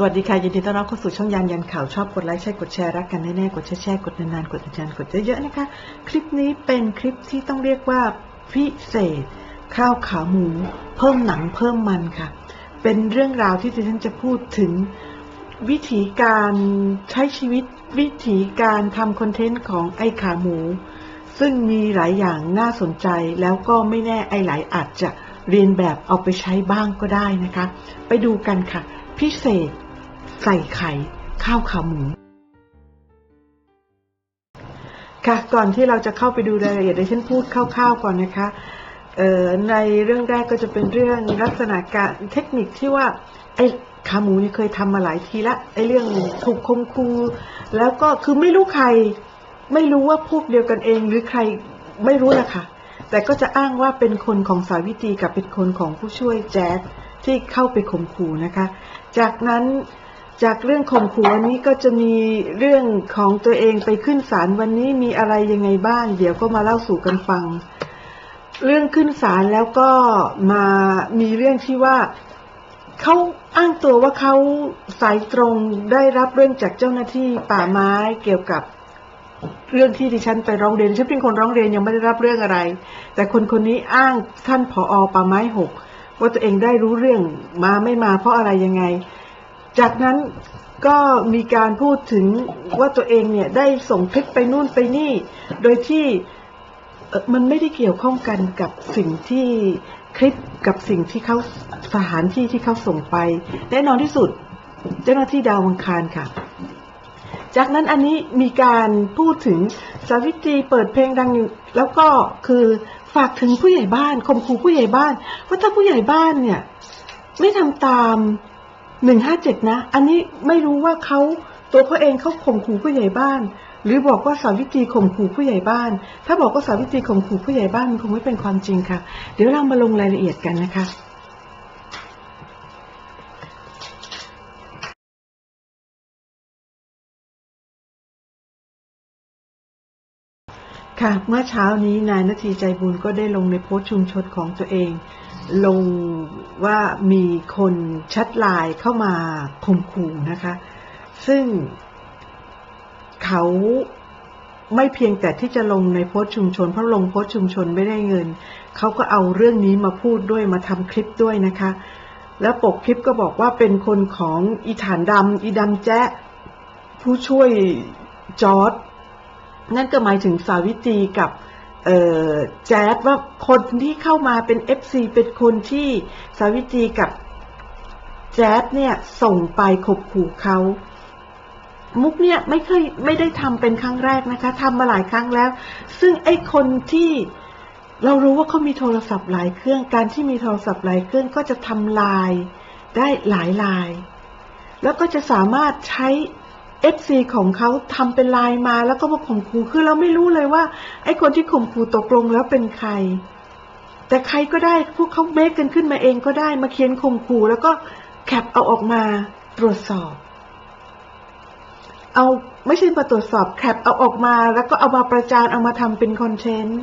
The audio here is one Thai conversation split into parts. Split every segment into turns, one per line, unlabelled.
สวัสดีค่ะ ยินดีต้อนรับเข้าสู่ช่องยานยันข่าวชอบกดไลค์ใช่กดแชร์รักกันแน่ๆกดแชร์แชร์กดนานๆกดนานๆกดเยอะๆนะคะ คลิปนี้เป็นคลิปที่ต้องเรียกว่าพิเศษ ข้าวขาหมู เพิ่มหนังเพิ่มมันค่ะ เป็นเรื่องราวที่ดิฉันจะพูดถึง วิธีการใช้ชีวิต วิธีการทำคอนเทนต์ของไอ้ขาหมู ซึ่งมีหลายอย่างน่าสนใจแล้วก็ไม่แน่ไอ้หลายอาจจะเรียนแบบเอาไปใช้บ้างก็ได้นะคะ ไปดูกันค่ะ พิเศษ ใส่ไข่ ข้าวขาหมู ค่ะ ก่อนที่เราจะเข้าไปดูรายละเอียดดิฉันพูดคร่าวๆก่อนนะคะในเรื่องแรกก็จะเป็นเรื่องลักษณะการเทคนิคที่ว่าไอ้ขาหมูนี่เคยทำมาหลายทีละไอ้เรื่องถูกคมคูแล้วก็คือไม่รู้ใคร ไม่รู้ว่าพวกเดียวกันเอง หรือใครไม่รู้แหละค่ะ แต่ก็จะอ้างว่าเป็นคนของสาวิตรีกับเป็นคนของผู้ช่วยแจ๊ดที่เข้าไปข่มขู่นะคะ จากนั้น จากเรื่องข่มขู่อันนี้ก็จะมีเรื่องของตัวเองไปขึ้นศาลวันนี้มีอะไรยังไงบ้าง เดี๋ยวก็มาเล่าสู่กันฟัง เรื่องขึ้นศาลแล้วก็มามีเรื่องที่ว่าเขาอ้างตัวว่าเขาสายตรงได้รับเรื่องจากเจ้าหน้าที่ป่าไม้เกี่ยวกับเรื่องที่ดิฉันไปร้องเรียนฉันเป็นคนร้องเรียนยังไม่ได้รับเรื่องอะไร แต่คนคนนี้อ้างท่านผออป่าไม้หกว่าตัวเองได้รู้เรื่องมาไม่มาเพราะอะไรยังไง จากนั้นก็มีการพูดถึงว่าตัวเองเนี่ยได้ส่งคลิปไปนู่นไปนี่ โดยที่มันไม่ได้เกี่ยวข้องกันกับสิ่งที่คลิปกับสิ่งที่เขาสถานที่ที่เขาส่งไป แน่นอนที่สุดเจ้าหน้าที่ดาวอังคารค่ะ จากนั้นอันนี้มีการพูดถึงสาวิตรีเปิดเพลงดังแล้วก็คือฝากถึงผู้ใหญ่บ้านข่มขู่ผู้ใหญ่บ้านว่าถ้าผู้ใหญ่บ้านเนี่ย ไม่ทำตาม หนึ่งห้าเจ็ดนะ อันนี้ไม่รู้ว่าเขาตัวเขาเองเขาข่มขู่ผู้ใหญ่บ้าน หรือบอกว่าสาวิตรีข่มขู่ผู้ใหญ่บ้าน ถ้าบอกว่าสาวิตรีข่มขู่ผู้ใหญ่บ้านมันคงไม่เป็นความจริงค่ะ เดี๋ยวเรามาลงรายละเอียดกันนะคะค่ะเมื่อเช้านี้นายนาทีใจบุญก็ได้ลงในโพสต์ชุมชนของตัวเอง ลงว่ามีคนแชัดไลน์เข้ามาข่มขู่นะคะ ซึ่งเขาไม่เพียงแต่ที่จะลงในโพสต์ชุมชน เพราะลงโพสต์ชุมชนไม่ได้เงิน เขาก็เอาเรื่องนี้มาพูดด้วยมาทำคลิปด้วยนะคะ แล้วปกคลิปก็บอกว่าเป็นคนของอีฐานดำอีดำแจ๊ผู้ช่วยจอร์ดนั่นก็หมายถึงสาวิตรีกับ แจ๊ดว่าคนที่เข้ามาเป็น FC เป็นคนที่สาวิตรีกับแจ๊ดเนี่ยส่งไปข่มขู่เขามุกเนี่ยไม่เคยไม่ได้ทำเป็นครั้งแรกนะคะทำมาหลายครั้งแล้ว ซึ่งไอ้คนที่เรารู้ว่าเขามีโทรศัพท์หลายเครื่อง การที่มีโทรศัพท์หลายเครื่องก็จะทำลายได้หลายลาย แล้วก็จะสามารถใช้ FC ของเขาทำเป็นลายมาแล้วก็มาข่มขู่คือเราไม่รู้เลยว่า ไอ้คนที่ข่มขู่ตกลงแล้วเป็นใคร แต่ใครก็ได้พวกเขาเมคกันขึ้นมาเองก็ได้มาเขียนข่มขู่แล้วก็แคปเอาออกมาตรวจสอบ เอาไม่ใช่มาตรวจสอบแคปเอาออกมา แล้วก็เอามาประจานเอามาทำเป็นคอนเทนต์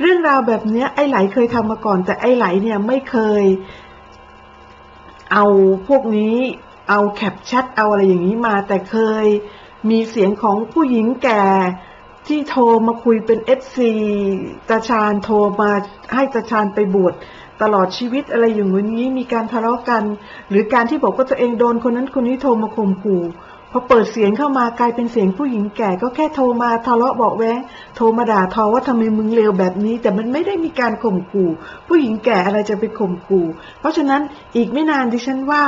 เรื่องราวแบบเนี้ยไอ้ไหลเคยทำมาก่อน แต่ไอ้ไหลเนี่ยไม่เคย เอาพวกนี้ เอาแคปแชทเอาอะไรอย่างนี้มา แต่เคยมีเสียงของผู้หญิงแก่ที่โทรมาคุยเป็นเอฟซีตาชาญโทรมาให้ตาชาญไปบวชตลอดชีวิตอะไรอย่างนี้มีการทะเลาะกัน หรือการที่บอกว่าตัวเองโดนคนนั้นคนนี้โทรมาข่มขู่พอเปิดเสียงเข้ามากลายเป็นเสียงผู้หญิงแก่ก็แค่โทรมาทะเลาะเบาะแว้งโทรมาด่าทอว่าทำไมมึงเลวแบบนี้ แต่มันไม่ได้มีการข่มขู่ ผู้หญิงแก่อะไรจะไปข่มขู่ เพราะฉะนั้นอีกไม่นานดิฉันว่า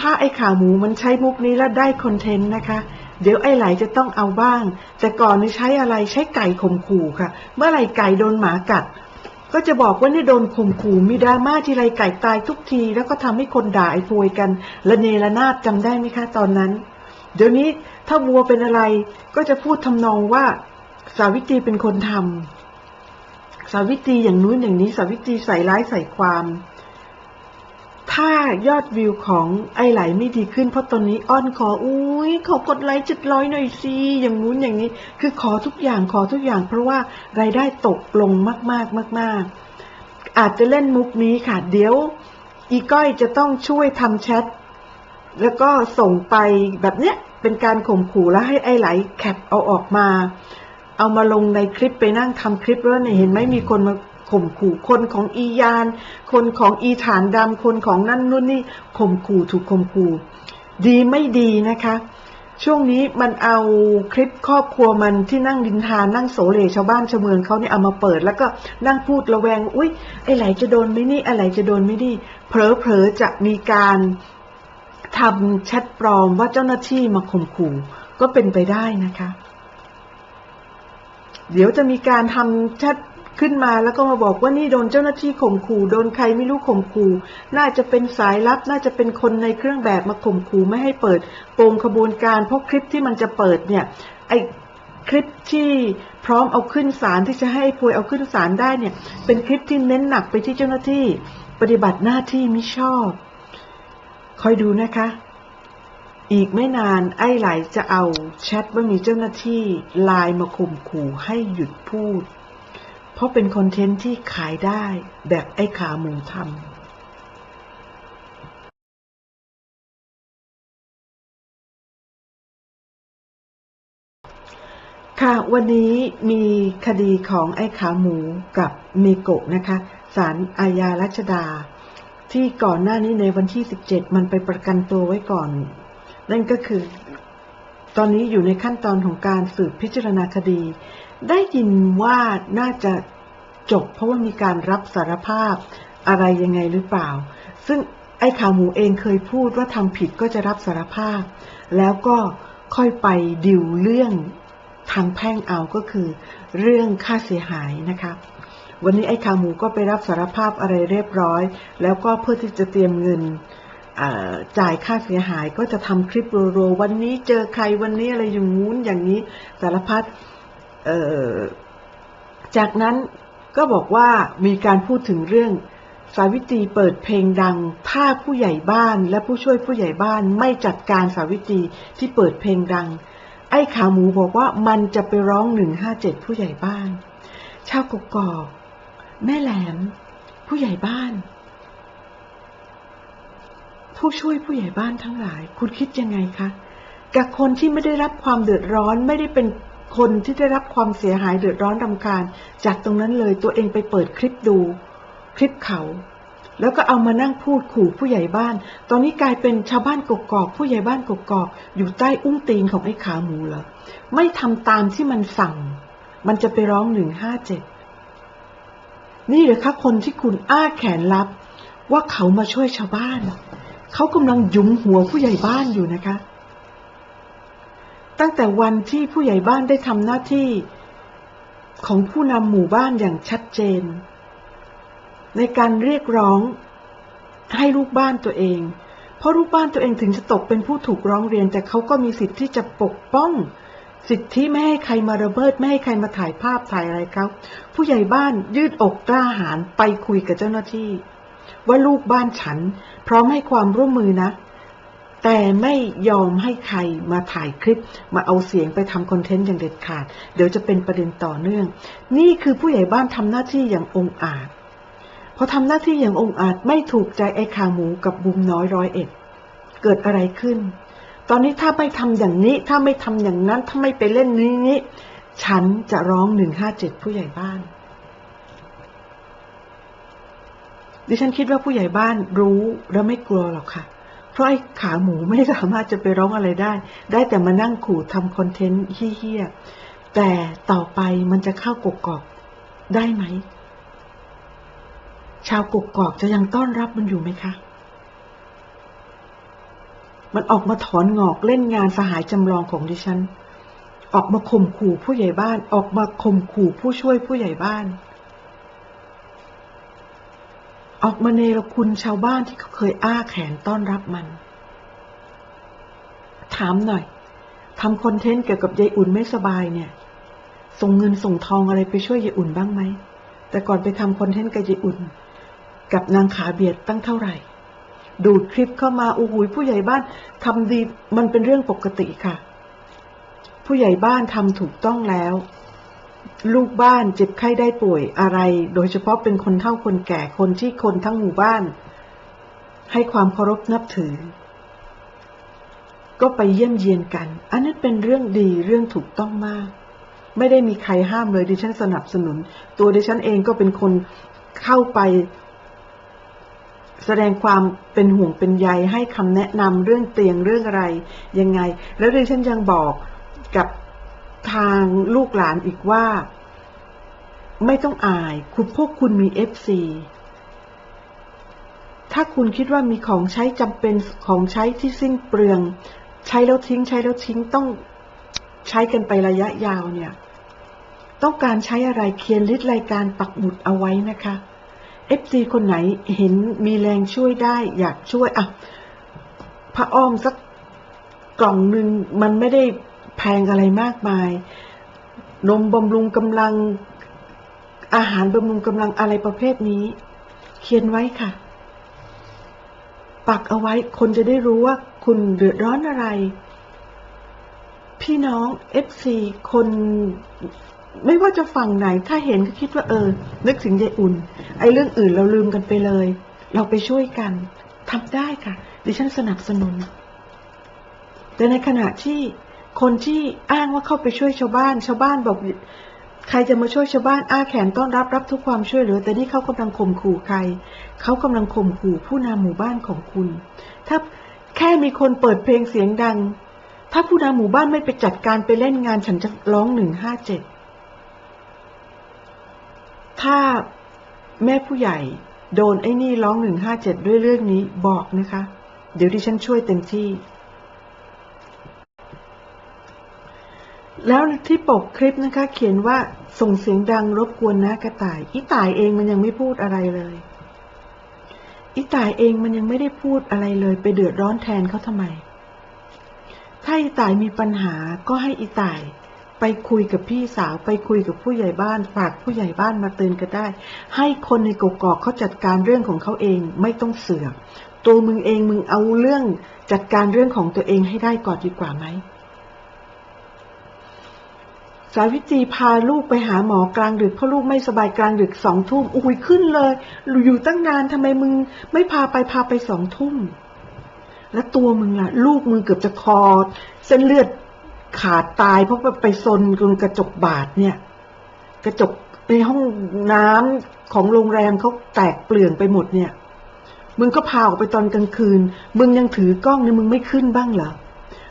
ถ้าไอ้ขาวหมูมันใช้มุกนี้แล้วได้คอนเทนต์นะคะ เดี๋ยวไอ้ไหลจะต้องเอาบ้าง แต่ก่อนนี่ใช้อะไรใช้ไก่ข่มขู่ค่ะ เมื่อไหร่ไก่โดนหมากัด ก็จะบอกว่านี่โดนข่มขู่มีดราม่าทีไรไก่ตายทุกที แล้วก็ทำให้คนด่าไอ้พวยกันละเนระนาดจำได้ไหมคะตอนนั้น เดี๋ยวนี้ถ้าวัวเป็นอะไรก็จะพูดทำนองว่าสาวิตรีเป็นคนทำสาวิตรีอย่างนู้นอย่างนี้สาวิตรีใส่ร้ายใส่ความ ถ้ายอดวิวของไอไหลไม่ดีขึ้นเพราะตอนนี้อ้อนขออุ้ยขอกดไลค์เจ็ดร้อยหน่อยสิอย่างงู้นอย่างนี้ คือขอทุกอย่างขอทุกอย่าง เพราะว่ารายได้ตกลงมากๆมาก ๆ อาจจะเล่นมุกนี้ค่ะเดี๋ยว อีก้อยจะต้องช่วยทำแชทแล้วก็ส่งไปแบบเนี้ยเป็นการข่มขู่แล้วให้ไอ้ไหลแคปเอาออกมา เอามาลงในคลิปไปนั่งทำคลิปแล้วเนี่ยเห็นไหมมีคนมา ข่มขู่คนของอียาน คนของอีฐานดำคนของนั่นนู่นนี่ข่มขู่ถูกข่มขู่ดีไม่ดีนะคะ ช่วงนี้มันเอาคลิปครอบครัวมันที่นั่งดินทานนั่งโสเลชาวบ้านชาวเมืองเขาเนี่ยเอามาเปิด แล้วก็นั่งพูดระแวง อุ้ยไอ้ไหลจะโดนไม่นี่อะไรจะโดนไม่ดีเผลอๆจะมีการทำแชทปลอมว่าเจ้าหน้าที่มาข่มขู่ก็เป็นไปได้นะคะ เดี๋ยวจะมีการทำแชท ขึ้นมาแล้วก็มาบอกว่านี่โดนเจ้าหน้าที่ข่มขู่โดนใครไม่รู้ข่มขู่น่าจะเป็นสายลับ น่าจะเป็นคนในเครื่องแบบมาข่มขู่ไม่ให้เปิดโปงขบวนการเพราะคลิปที่มันจะเปิดเนี่ยไอคลิปที่พร้อมเอาขึ้นศาลที่จะให้พวยเอาขึ้นศาลได้เนี่ย เป็นคลิปที่เน้นหนักไปที่เจ้าหน้าที่ปฏิบัติหน้าที่มิชอบ คอยดูนะคะ อีกไม่นานไอ้ไหลจะเอาแชทว่ามีเจ้าหน้าที่ไลน์มาข่มขู่ให้หยุดพูด เพราะเป็นคอนเทนต์ที่ขายได้แบบไอ้ขาหมูทำค่ะ วันนี้มีคดีของไอ้ขาหมูกับเมโกะนะคะศาลอาญารัชดา ที่ก่อนหน้านี้ในวันที่ 17 มันไปประกันตัวไว้ก่อน นั่นก็คือ ตอนนี้อยู่ในขั้นตอนของการสืบพิจารณาคดี ได้ยินว่าน่าจะจบเพราะว่ามีการรับสารภาพอะไรยังไงหรือเปล่า ซึ่งไอ้ข่าวหมูเองเคยพูดว่าทำผิดก็จะรับสารภาพ แล้วก็ค่อยไปดิวเรื่องทางแพ่งเอาก็คือ เรื่องค่าเสียหายนะคะวันนี้ไอ้ข่าวหมูก็ไปรับสารภาพอะไรเรียบร้อย แล้วก็เพื่อที่จะเตรียมเงินจ่ายค่าเสียหายก็จะทำคลิปโรๆวันนี้เจอใครวันนี้อะไรอย่างงู้นอย่างนี้สารพัด จากนั้นก็บอกว่ามีการพูดถึงเรื่องสาวิตรีเปิดเพลงดัง ถ้าผู้ใหญ่บ้านและผู้ช่วยผู้ใหญ่บ้านไม่จัดการสาวิตรีที่เปิดเพลงดัง ไอ้ขาหมูบอกว่ามันจะไปร้องหนึ่งห้าเจ็ดผู้ใหญ่บ้าน ชาวกกอกแม่แหลม ผู้ใหญ่บ้าน ผู้ช่วยผู้ใหญ่บ้านทั้งหลาย คุณคิดยังไงคะ กับคนที่ไม่ได้รับความเดือดร้อนไม่ได้เป็น คนที่ได้รับความเสียหายเดือดร้อนรำคาญ จากตรงนั้นเลยตัวเองไปเปิดคลิปดู คลิปเขา แล้วก็เอามานั่งพูดขู่ผู้ใหญ่บ้าน ตอนนี้กลายเป็นชาวบ้านกกอก ผู้ใหญ่บ้านกกอก อยู่ใต้อุ้งตีนของไอ้ขาหมูเหรอไม่ทำตามที่มันสั่ง มันจะไปร้องหนึ่งห้าเจ็ดนี่เหรอคะคนที่คุณอ้าแขนรับ ว่าเขามาช่วยชาวบ้านเขากำลังยุมหัวผู้ใหญ่บ้านอยู่นะคะ ตั้งแต่วันที่ผู้ใหญ่บ้านได้ทำหน้าที่ของผู้นำหมู่บ้านอย่างชัดเจน ในการเรียกร้องให้ลูกบ้านตัวเอง เพราะลูกบ้านตัวเองถึงจะตกเป็นผู้ถูกร้องเรียน แต่เขาก็มีสิทธิ์ที่จะปกป้อง สิทธิไม่ให้ใครมาระเบิดไม่ให้ใครมาถ่ายภาพถ่ายอะไรเขาผู้ใหญ่บ้านยืดอกกล้าหาญไปคุยกับเจ้าหน้าที่ ว่าลูกบ้านฉัน พร้อมให้ความร่วมมือนะ แต่ไม่ยอมให้ใครมาถ่ายคลิป มาเอาเสียงไปทำคอนเทนต์อย่างเด็ดขาด เดี๋ยวจะเป็นประเด็นต่อเนื่อง นี่คือผู้ใหญ่บ้านทำหน้าที่อย่างองอาจพอทำหน้าที่อย่างองอาจไม่ถูกใจไอ้ขาหมูกับบุมน้อยร้อยเอ็ด เกิดอะไรขึ้น ตอนนี้ถ้าไม่ทำอย่างนี้ ถ้าไม่ทำอย่างนั้น ถ้าไม่ไปเล่นนี้นี้ฉันจะร้องหนึ่งห้าเจ็ดผู้ใหญ่บ้าน ดิฉันคิดว่าผู้ใหญ่บ้านรู้และไม่กลัวหรอกค่ะ ราะไอ้ขาหมูไม่สามารถจะไปร้องอะไรได้ ได้แต่มานั่งขู่ทำคอนเทนต์เฮี้ยแต่ต่อไปมันจะเข้ากกอกได้ไหม ชาวกกกอกจะยังต้อนรับมันอยู่ไหมคะ มันออกมาถอนงอกเล่นงานสหายจำลองของดิฉัน ออกมาข่มขู่ผู้ใหญ่บ้าน ออกมาข่มขู่ผู้ช่วยผู้ใหญ่บ้าน ออกมาเนรคุณชาวบ้านที่เขาเคยอ้าแขนต้อนรับมัน ถามหน่อยทำคอนเทนต์เกี่ยวกับยายอุ่นไม่สบายเนี่ย ส่งเงินส่งทองอะไรไปช่วยยายอุ่นบ้างไหม แต่ก่อนไปทำคอนเทนต์กับยายอุ่น กับนางขาเบียดตั้งเท่าไหร่ ดูดคลิปเข้ามาโอ้โหผู้ใหญ่บ้านทำดีมันเป็นเรื่องปกติค่ะ ผู้ใหญ่บ้านทำถูกต้องแล้ว ลูกบ้านเจ็บไข้ได้ป่วยอะไร โดยเฉพาะเป็นคนเฒ่าคนแก่คนที่คนทั้งหมู่บ้าน ให้ความเคารพนับถือ ก็ไปเยี่ยมเยียนกัน อันนั้นเป็นเรื่องดีเรื่องถูกต้องมาก ไม่ได้มีใครห้ามเลยดิฉันสนับสนุน ตัวดิฉันเองก็เป็นคนเข้าไป แสดงความเป็นห่วงเป็นใยให้คำแนะนำเรื่องเตียงเรื่องอะไรยังไง แล้วดิฉันยังบอกกับ ทางลูกหลานอีกว่า ไม่ต้องอาย คุณพวกคุณมีเอฟซีถ้าคุณคิดว่ามีของใช้จำเป็นของใช้ที่สิ้นเปลือง ใช้แล้วทิ้ง ใช้แล้วทิ้งต้องใช้กันไประยะยาวเนี่ย ต้องการใช้อะไรเขียนลิสต์รายการปักหมุดเอาไว้นะคะ FC คนไหนเห็นมีแรงช่วยได้ อยากช่วยอะพระอ้อมสักกล่องหนึ่งมันไม่ได้ แพงอะไรมากมาย นมบำรุงกำลังอาหารบำรุงกำลังอะไรประเภทนี้ เขียนไว้ค่ะ ปักเอาไว้คนจะได้รู้ว่าคุณเดือดร้อนอะไร พี่น้อง FC คน ไม่ว่าจะฝั่งไหน ถ้าเห็นก็คิดว่าเออ นึกถึงยายอุ่น ไอ้เรื่องอื่นเราลืมกันไปเลย เราไปช่วยกันทำได้ค่ะ ดิฉันสนับสนุน แต่ในขณะที่ คนที่อ้างว่าเข้าไปช่วยชาวบ้าน ชาวบ้านบอกใครจะมาช่วยชาวบ้านอ้าแขนต้อนรับรับทุกความช่วยเหลือ แต่นี่เขากำลังข่มขู่ใคร เขากำลังข่มขู่ผู้นำหมู่บ้านของคุณ ถ้าแค่มีคนเปิดเพลงเสียงดัง ถ้าผู้นำหมู่บ้านไม่ไปจัดการไปเล่นงานฉันจะร้องหนึ่งห้าเจ็ดถ้าแม่ผู้ใหญ่โดนไอ้นี่ร้องหนึ่งห้าเจ็ดด้วยเรื่องนี้บอกนะคะ เดี๋ยวดิฉันช่วยเต็มที่ แล้วที่ปกคลิปนะคะ เขียนว่าส่งเสียงดังรบกวนนะกระต่ายอีต่ายเองมันยังไม่พูดอะไรเลยอีต่ายเองมันยังไม่ได้พูดอะไรเลย ไปเดือดร้อนแทนเขาทำไม ถ้าอีต่ายมีปัญหาก็ให้อีต่ายไปคุยกับพี่สาวไปคุยกับผู้ใหญ่บ้านฝากผู้ใหญ่บ้านมาเตือนก็ได้ ให้คนในกกอกเขาจัดการเรื่องของเขาเองไม่ต้องเสือกตัวมึงเองมึงเอาเรื่องจัดการเรื่องของตัวเองให้ได้ก่อนดีกว่าไหม สาวิตรีพาลูกไปหาหมอกลางดึกเพราะลูกไม่สบายกลางดึกสองทุ่มอุ้ยขึ้นเลยอยู่ตั้งนานทำไมมึง ไม่พาไปพาไปสองทุ่ม แล้วตัวมึงล่ะ ลูกมึงเกือบจะคอ เส้นเลือดขาดตายเพราะไปซนกนกระจกบาดเนี่ย กระจกในห้องน้ำของโรงแรมเขาแตกเปลื่องไปหมดเนี่ย มึงก็พาออกไปตอนกลางคืน มึงยังถือกล้องเนี่ยมึงไม่ขึ้นบ้างเหรอ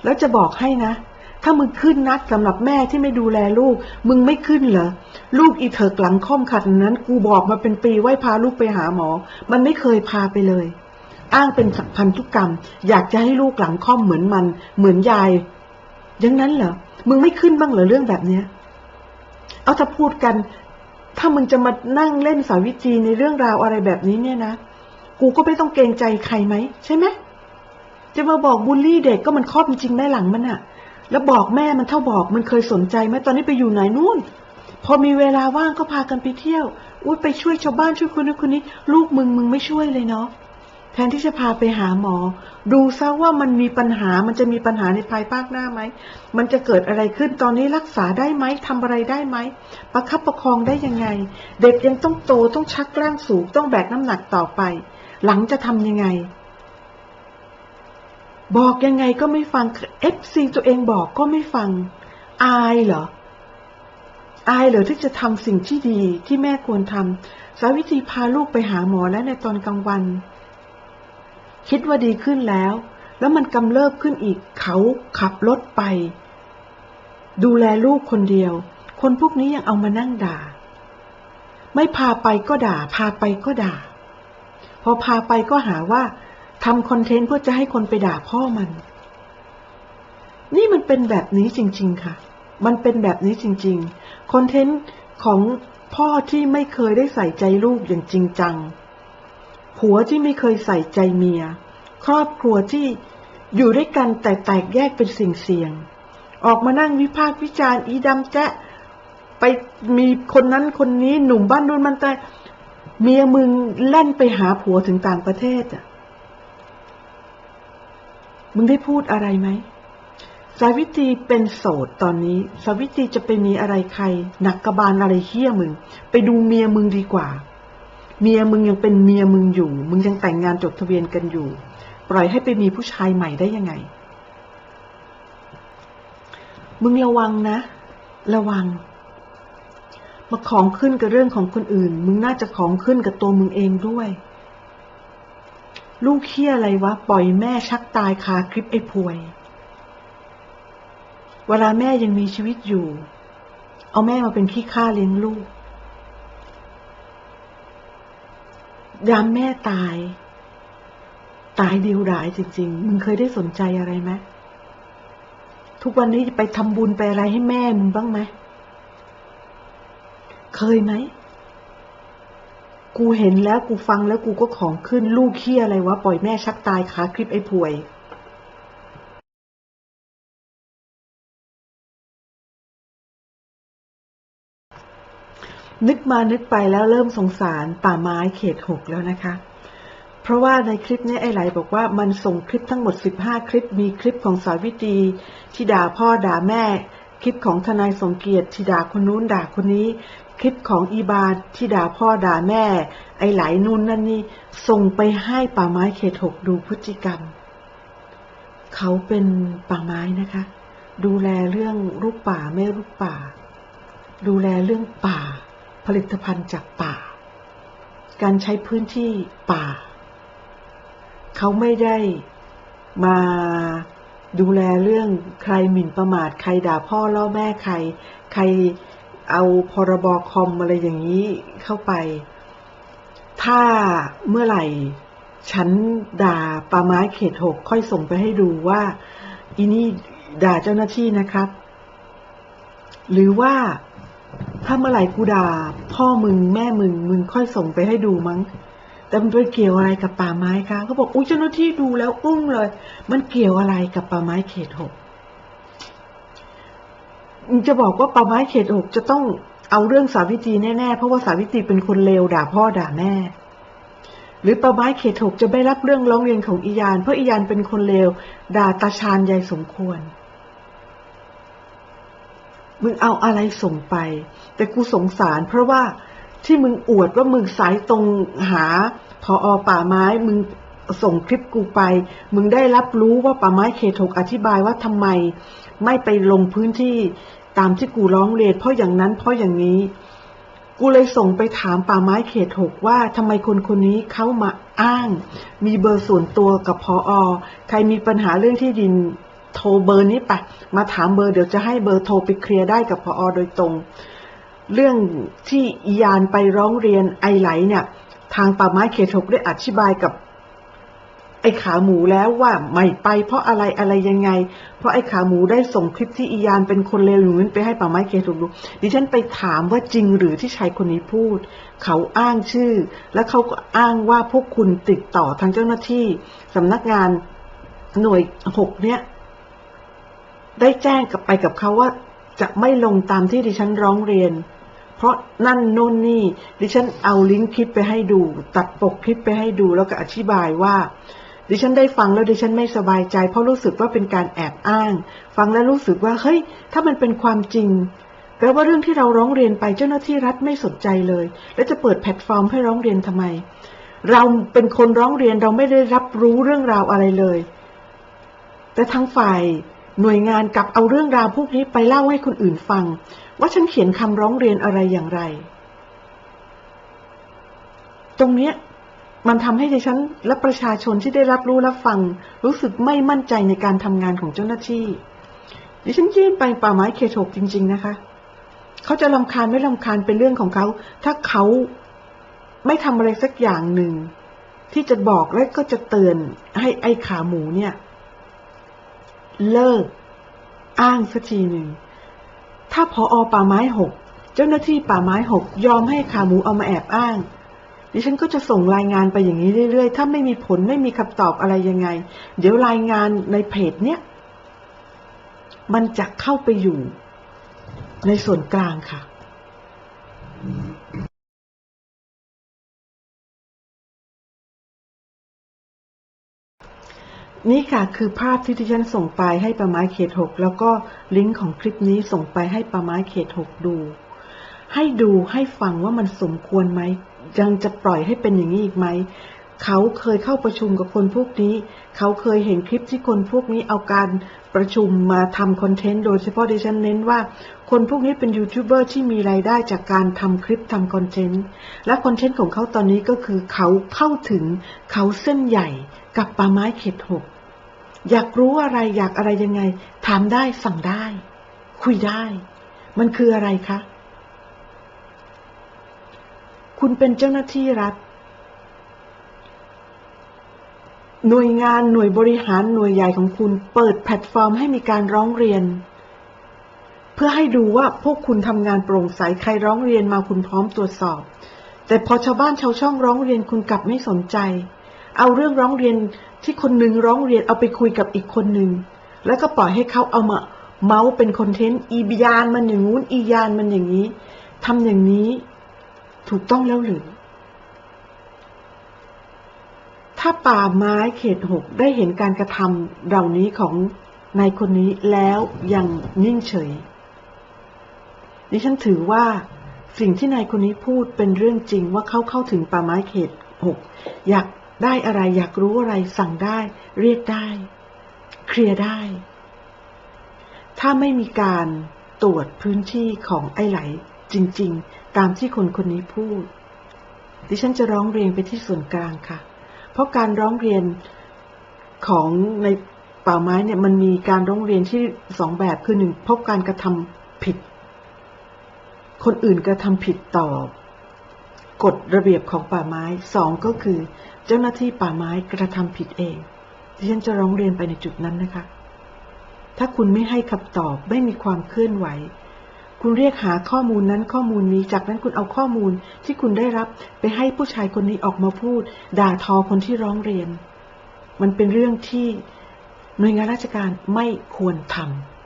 แล้วจะบอกให้นะ ถ้ามึงขึ้นนัดสำหรับแม่ที่ไม่ดูแลลูก มึงไม่ขึ้นเหรอ ลูกอีเถิกหลังค่อมขัดนั้น กูบอกมาเป็นปีไว้พาลูกไปหาหมอ มันไม่เคยพาไปเลย อ้างเป็นสักพันธุกรรม อยากจะให้ลูกหลังค่อมเหมือนมัน เหมือนยายย่างนั้นเหรอ มึงไม่ขึ้นบ้างเหรอเรื่องแบบเนี้ยเอาถ้าพูดกัน ถ้ามึงจะมานั่งเล่นสาวิตรีในเรื่องราวอะไรแบบนี้เนี่ยนะ กูก็ไม่ต้องเกรงใจใครไหมใช่ไหมจะมาบอกบูลลี่เด็กก็มันครอบจริงแม่หลังมันอะ แล้วบอกแม่มันเท่าบอกมันเคยสนใจไหมตอนนี้ไปอยู่ไหนนู่น พอมีเวลาว่างก็พากันไปเที่ยวอุ้ยไปช่วยชาวบ้านช่วยคนนู้นคนนี้ ลูกมึงมึงไม่ช่วยเลยเนาะแทนที่จะพาไปหาหมอ ดูซะว่ามันมีปัญหามันจะมีปัญหาในภายภาคหน้าไหมมันจะเกิดอะไรขึ้นตอนนี้รักษาได้ไหมทำอะไรได้ไหมประคับประคองได้ยังไง เด็กยังต้องโตต้องชักร่างสูงต้องแบกน้ำหนักต่อไป หลังจะทำยังไง บอกยังไงก็ไม่ฟังเอฟซีตัวเองบอกก็ไม่ฟัง อายเหรอ อายเหรอที่จะทำสิ่งที่ดีที่แม่ควรทำสาวิตรีพาลูกไปหาหมอแล้วในตอนกลางวัน คิดว่าดีขึ้นแล้ว แล้วมันกำเริบขึ้นอีกเขาขับรถไป ดูแลลูกคนเดียว คนพวกนี้ยังเอามานั่งด่า ไม่พาไปก็ด่า พาไปก็ด่า พอพาไปก็หาว่า ทำคอนเทนต์เพื่อจะให้คนไปด่าพ่อมัน นี่มันเป็นแบบนี้จริง ๆ ค่ะ มันเป็นแบบนี้จริงๆ คอนเทนต์ของพ่อที่ไม่เคยได้ใส่ใจลูกอย่างจริงจัง ผัวที่ไม่เคยใส่ใจเมีย ครอบครัวที่อยู่ด้วยกันแต่แตกแยกเป็นสิ่งเสี่ยง ออกมานั่งวิพากษ์วิจารณ์อีดำแจ๊ะไปมีคนนั้นคนนี้หนุ่มบ้านนู้นมันแต่เมียมึงแล่นไปหาผัวถึงต่างประเทศอะ มึงได้พูดอะไรไหม สาวิตรีเป็นโสดตอนนี้ สาวิตรีจะไปมีอะไรใคร หนักกระบาลอะไรเฮี้ยมึง ไปดูเมียมึงดีกว่า เมียมึงยังเป็นเมียมึงอยู่ มึงยังแต่งงานจดทะเบียนกันอยู่ ปล่อยให้ไปมีผู้ชายใหม่ได้ยังไง มึงระวังนะ ระวังมาของขึ้นกับเรื่องของคนอื่น มึงน่าจะของขึ้นกับตัวมึงเองด้วย ลูกเคี้ยอะไรวะ ปล่อยแม่ชักตายคาคลิปไอ้พวย เวลาแม่ยังมีชีวิตอยู่ เอาแม่มาเป็นขี้ข้าเลี้ยงลูก ยามแม่ตาย ตายเดีวดายจริง ๆ มึงเคยได้สนใจอะไรไหมทุกวันนี้ไปทำบุญไปอะไรให้แม่มึงบ้างไหม เคยไหม กูเห็นแล้วกูฟังแล้วกูก็ของขึ้นลูกเคี้ยอะไรวะ ปล่อยแม่ชักตายขาคลิปไอ้พวยนึกมานึกไปแล้วเริ่มสงสารป่าไม้เขตหกแล้วนะคะ เพราะว่าในคลิปนี้ไอ้ไหลบอกว่ามันส่งคลิปทั้งหมด 15 คลิป มีคลิปของสาวิตรีที่ด่าพ่อด่าแม่ คลิปของทนายสมเกียรติที่ด่าคนนู้นด่าคนนี้ คลิปของอีบาที่ด่าพ่อด่าแม่ ไอ้ไหลนู่นนั่นนี่ ส่งไปให้ป่าไม้เขตหกดูพฤติกรรม เขาเป็นป่าไม้นะคะ ดูแลเรื่องลูกป่าไม่ลูกป่า ดูแลเรื่องป่า ผลิตภัณฑ์จากป่า การใช้พื้นที่ป่า เขาไม่ได้มา ดูแลเรื่องใครหมิ่นประมาทใครด่าพ่อล่อแม่ใคร ใครเอาพรบคอมอะไรอย่างนี้เข้าไป ถ้าเมื่อไหร่ ฉันด่าป่าไม้เขตหกค่อยส่งไปให้ดูว่า อีนี่ด่าเจ้าหน้าที่นะครับ หรือว่าถ้าเมื่อไหร่กูด่าพ่อมึงแม่มึงมึงค่อยส่งไปให้ดูมั้ง แต่มันไปเกี่ยวอะไรกับป่าไม้คะเขาบอกอุ้ยเจ้าหน้าที่ดูแล้วอึ้งเลย มันเกี่ยวอะไรกับป่าไม้เขตหกมึงจะบอกว่าป่าไม้เขตหกจะต้องเอาเรื่องสาวิตรีแน่ๆ เพราะว่าสาวิตรีเป็นคนเลวด่าพ่อด่าแม่ หรือป่าไม้เขตหกจะไม่รับเรื่องร้องเรียนของอียาน เพราะอียานเป็นคนเลวด่าตาชาญยายสมควรมึงเอาอะไรส่งไป แต่กูสงสารเพราะว่า ที่มึงอวดว่ามึงสายตรงหาพออป่าไม้มึงส่งคลิปกูไป มึงได้รับรู้ว่าป่าไม้เขตหกอธิบายว่าทำไม ไม่ไปลงพื้นที่ตามที่กูร้องเรียนเพราะอย่างนั้นเพราะอย่างนี้ กูเลยส่งไปถามป่าไม้เขตหกว่าทำไมคนคนนี้เขามาอ้าง มีเบอร์ส่วนตัวกับพออใครมีปัญหาเรื่องที่ดินโทรเบอร์นี้ไปมาถามเบอร์เดี๋ยวจะให้เบอร์โทรไปเคลียร์ได้กับพออโดยตรง เรื่องที่อียานไปร้องเรียนไอไหลเนี่ย ทางป่าไม้เขตหกได้อธิบายกับ ไอขาหมูแล้วว่าไม่ไปเพราะอะไรอะไรยังไง เพราะไอขาหมูได้ส่งคลิปที่อียานเป็นคนเลวอย่างนั้นไปให้ป่าไม้เขตหกดู ดิฉันไปถามว่าจริงหรือที่ชายคนนี้พูด เขาอ้างชื่อ แล้วเขาก็อ้างว่าพวกคุณติดต่อทางเจ้าหน้าที่สำนักงานหน่วยหกเนี่ยได้แจ้งกับไปกับเขาว่าจะไม่ลงตามที่ดิฉันร้องเรียน เพราะนั่นโน่นนี่ ดิฉันเอาลิงก์คลิปไปให้ดู ตัดปกคลิปไปให้ดูแล้วก็อธิบายว่า ดิฉันได้ฟังแล้วดิฉันไม่สบายใจ เพราะรู้สึกว่าเป็นการแอบอ้าง ฟังแล้วรู้สึกว่าเฮ้ย ถ้ามันเป็นความจริงแปลว่าเรื่องที่เราร้องเรียนไปเจ้าหน้าที่รัฐไม่สนใจเลย แล้วจะเปิดแพลตฟอร์มให้ร้องเรียนทำไม เราเป็นคนร้องเรียนเราไม่ได้รับรู้เรื่องราวอะไรเลย แต่ทางฝ่ายหน่วยงานกลับเอาเรื่องราวพวกนี้ไปเล่าให้คนอื่นฟัง ว่าฉันเขียนคำร้องเรียนอะไรอย่างไร ตรงเนี้ยมันทำให้ดิฉันและประชาชนที่ได้รับรู้รับฟัง รู้สึกไม่มั่นใจในการทำงานของเจ้าหน้าที่ ดิฉันยื่นไปป่าไม้เขตหกจริง ๆ นะคะ เขาจะลำคาญไม่ลำคาญเป็นเรื่องของเขา ถ้าเขาไม่ทำอะไรสักอย่างหนึ่ง ที่จะบอกและก็จะเตือนให้ไอ้ขาหมูเนี่ย เลิก อ้างสักทีหนึ่ง ถ้าพออป่าไม้หก เจ้าหน้าที่ป่าไม้หกยอมให้ขาหมูเอามาแอบอ้าง ดิฉันก็จะส่งรายงานไปอย่างนี้เรื่อยๆ ถ้าไม่มีผลไม่มีคำตอบอะไรยังไง เดี๋ยวรายงานในเพจเนี้ยมันจะเข้าไปอยู่ ในส่วนกลางค่ะ นี่ค่ะคือภาพที่ดิฉันส่งไปให้ประไม้เขตหกแล้วก็ลิงก์ของคลิปนี้ส่งไปให้ประไม้เขตหกดู ให้ดูให้ฟังว่ามันสมควรไหมยังจะปล่อยให้เป็นอย่างนี้อีกไหมเขาเคยเข้าประชุมกับคนพวกนี้ เขาเคยเห็นคลิปที่คนพวกนี้เอาการประชุมมาทำคอนเทนต์โดยเฉพาะดิฉันเน้นว่า คนพวกนี้เป็นยูทูบเบอร์ที่มีรายได้จากการทำคลิปทำคอนเทนต์ และคอนเทนต์ของเขาตอนนี้ก็คือเขาเข้าถึงเขาเส้นใหญ่กับป่าไม้เขตหก อยากรู้อะไรอยากอะไรยังไง ถามได้สั่งได้ คุยได้ มันคืออะไรคะ คุณเป็นเจ้าหน้าที่รัฐ หน่วยงานหน่วยบริหารหน่วยใหญ่ของคุณ เปิดแพลตฟอร์มให้มีการร้องเรียน เพื่อให้ดูว่าพวกคุณทำงานโปร่งใสใครร้องเรียนมาคุณพร้อมตรวจสอบ แต่พอชาวบ้านชาวช่องร้องเรียนคุณกลับไม่สนใจ เอาเรื่องร้องเรียน ที่คนหนึ่งร้องเรียนเอาไปคุยกับอีกคนหนึ่งแล้วก็ปล่อยให้เขาเอามาเมาส์เป็นคอนเทนต์อีบยานมันอย่างงู้นอียานมันอย่างนี้ทำอย่างนี้ถูกต้องแล้วหรือ ถ้าป่าไม้เขตหกได้เห็นการกระทำเหล่านี้ของนายคนนี้แล้วยังนิ่งเฉย ดิฉันถือว่าสิ่งที่นายคนนี้พูดเป็นเรื่องจริงว่าเขาเข้าถึงป่าไม้เขตหกอยาก ได้อะไรอยากรู้อะไรสั่งได้ เรียกได้ เคลียร์ได้ ถ้าไม่มีการตรวจพื้นที่ของไอ้ไหล จริง ๆ ตามที่คนคนนี้พูด ดิฉันจะร้องเรียนไปที่ส่วนกลางค่ะ เพราะการร้องเรียนของในป่าไม้เนี่ยมันมีการร้องเรียนที่สองแบบคือหนึ่งพบการกระทำผิด คนอื่นกระทำผิดต่อ กฎระเบียบของป่าไม้สองก็คือ เจ้าหน้าที่ป่าไม้กระทำผิดเองดิฉันจะร้องเรียนไปในจุดนั้นนะคะ ถ้าคุณไม่ให้คำตอบไม่มีความเคลื่อนไหว คุณเรียกหาข้อมูลนั้นข้อมูลนี้จากนั้นคุณเอาข้อมูลที่คุณได้รับไปให้ผู้ชายคนนี้ออกมาพูด ด่าทอคนที่ร้องเรียน มันเป็นเรื่องที่หน่วยงานราชการไม่ควรทำ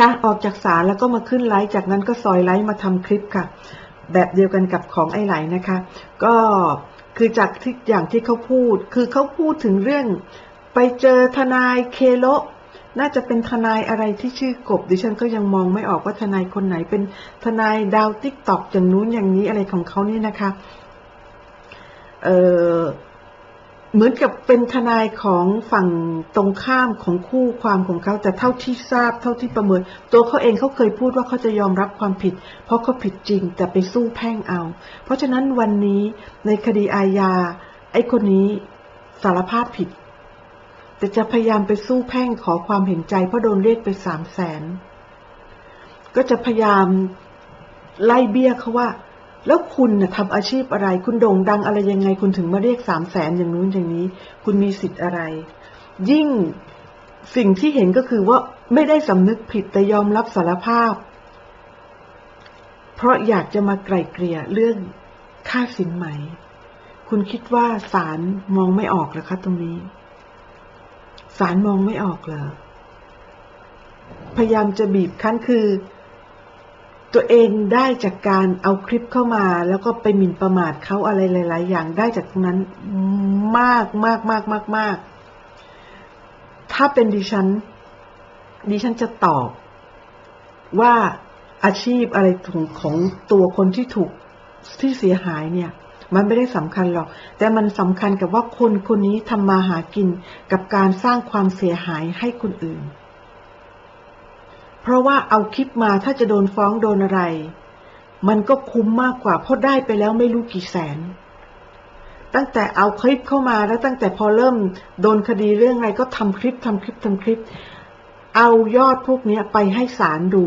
การออกจากศาลแล้วก็มาขึ้นไลฟ์จากนั้นก็ซอยไลฟ์มาทำคลิปค่ะ แบบเดียวกันกับของไอ้ไหลนะคะ ก็คือจากที่อย่างที่เขาพูด คือเขาพูดถึงเรื่อง ไปเจอทนายเคโลน่าจะเป็นทนายอะไรที่ชื่อกบ ดิฉันก็ยังมองไม่ออกว่าทนายคนไหนเป็นทนายดาวติ๊กตอกอย่างนู้นอย่างนี้อะไรของเขานี่นะคะ เออ เหมือนกับเป็นทนายของฝั่งตรงข้ามของคู่ความของเขา แต่เท่าที่ทราบเท่าที่ประเมิน ตัวเขาเองเขาเคยพูดว่าเขาจะยอมรับความผิด เพราะเขาผิดจริงแต่ไปสู้แพ่งเอา เพราะฉะนั้นวันนี้ในคดีอาญา ไอ้คนนี้สารภาพผิด แต่จะพยายามไปสู้แพ่งขอความเห็นใจเพราะโดนเรียกไปสามแสนก็จะพยายามไล่เบี้ยเขาว่า แล้วคุณนะทำอาชีพอะไร คุณโด่งดังอะไรยังไง คุณถึงมาเรียกสามแสนอย่างนู้นอย่างนี้ คุณมีสิทธิ์อะไร ยิ่งสิ่งที่เห็นก็คือว่าไม่ได้สำนึกผิดแต่ยอมรับสารภาพ เพราะอยากจะมาไกล่เกลี่ยเรื่องค่าสินไหม คุณคิดว่าศาลมองไม่ออกเหรอคะตรงนี้ศาลมองไม่ออกเหรอพยายามจะบีบคั้นคือ ตัวเองได้จากการเอาคลิปเข้ามา แล้วก็ไปหมิ่นประมาทเขาอะไรหลาย ๆ อย่างได้จากตรงนั้นมากมากมากมากมากถ้าเป็นดิฉัน ดิฉันจะตอบว่าอาชีพอะไรของของตัวคนที่ถูกที่เสียหายเนี่ย มันไม่ได้สำคัญหรอก แต่มันสำคัญกับว่าคนคนนี้ทำมาหากินกับการสร้างความเสียหายให้คนอื่น เพราะว่าเอาคลิปมาถ้าจะโดนฟ้องโดนอะไร มันก็คุ้มมากกว่าเพราะได้ไปแล้วไม่รู้กี่แสน ตั้งแต่เอาคลิปเข้ามาแล้วตั้งแต่พอเริ่มโดนคดีเรื่องอะไรก็ทำคลิปทำคลิปทำคลิป เอายอดพวกนี้ไปให้ศาลดู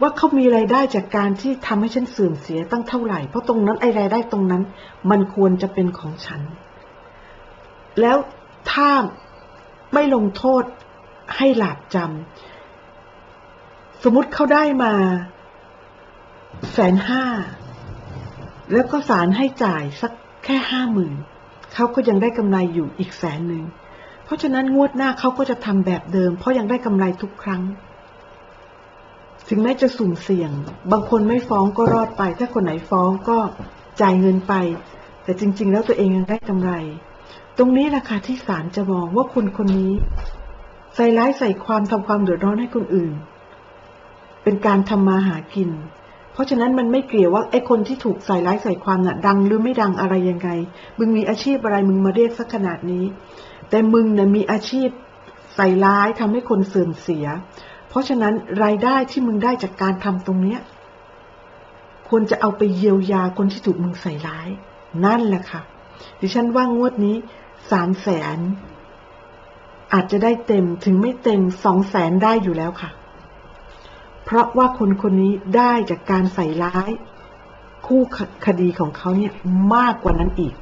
ว่าเขามีไรายได้จากการที่ทำให้ฉันเสื่อมเสียตั้งเท่าไหร่ เพราะตรงนั้นไอ้รายได้ตรงนั้น มันควรจะเป็นของฉัน แล้วถ้าไม่ลงโทษ ให้หลาบจำสมมติเขาได้มาแสนห้าแล้วก็ศาลให้จ่ายสักแค่ห้าหมื่นเขาก็ยังได้กำไรอยู่อีกแสนหนึ่ง เพราะฉะนั้นงวดหน้าเขาก็จะทำแบบเดิม เพราะยังได้กำไรทุกครั้ง ถึงแม้จะสุ่มเสี่ยง บางคนไม่ฟ้องก็รอดไป ถ้าคนไหนฟ้องก็จ่ายเงินไป แต่จริง ๆ แล้วตัวเองยังได้กำไร ตรงนี้แหละค่ะที่ศาลจะมองว่าคนคนนี้ ใส่ร้ายใส่ความทำความเดือดร้อนให้คนอื่น เป็นการทำมาหากิน เพราะฉะนั้นมันไม่เกี่ยวว่าไอ้คนที่ถูกใส่ร้ายใส่ความน่ะ ดังหรือไม่ดังอะไรยังไง มึงมีอาชีพอะไรมึงมาเรียกสักขนาดนี้ แต่มึงน่ะมีอาชีพใส่ร้ายทำให้คนเสื่อมเสีย เพราะฉะนั้นรายได้ที่มึงได้จากการทำตรงเนี้ยควรจะเอาไปเยียวยาคนที่ถูกมึงใส่ร้าย นั่นแหละค่ะ ดิฉันว่างวดนี้สามแสน อาจจะได้เต็มถึงไม่เต็มสองแสนได้อยู่แล้วค่ะ เพราะว่าคนคนนี้ได้จากการใส่ร้าย คู่คดีของเขาเนี่ยมากกว่านั้นอีก